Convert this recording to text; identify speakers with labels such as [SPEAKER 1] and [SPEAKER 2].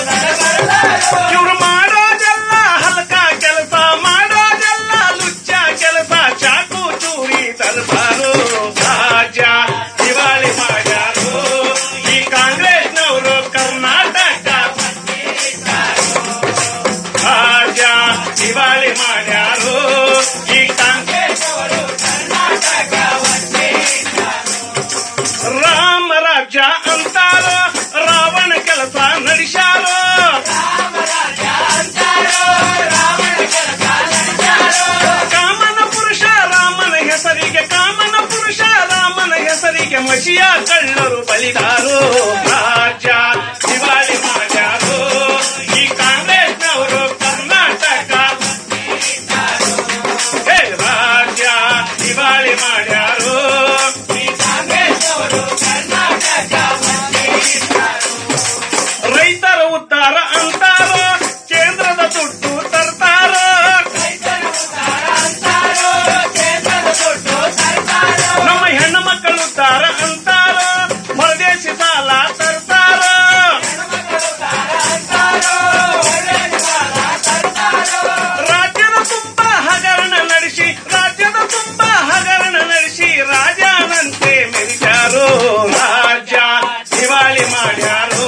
[SPEAKER 1] You ಪುರುಷ ರಾಮನ ಹೆಸರಿಗೆ ಮಸಿಯ ಕಳ್ಳರು ಬಲಿದಾರು ರಾಜ ದಿವಾಳಿ ಮಾಡ್ಯಾರು ಈ ಕಾಂಗ್ರೆಸ್ನವರು ಕರ್ನಾಟಕ ರಾಜ ದಿವಾಳಿ ಮಾಡ್ಯಾರು Maria.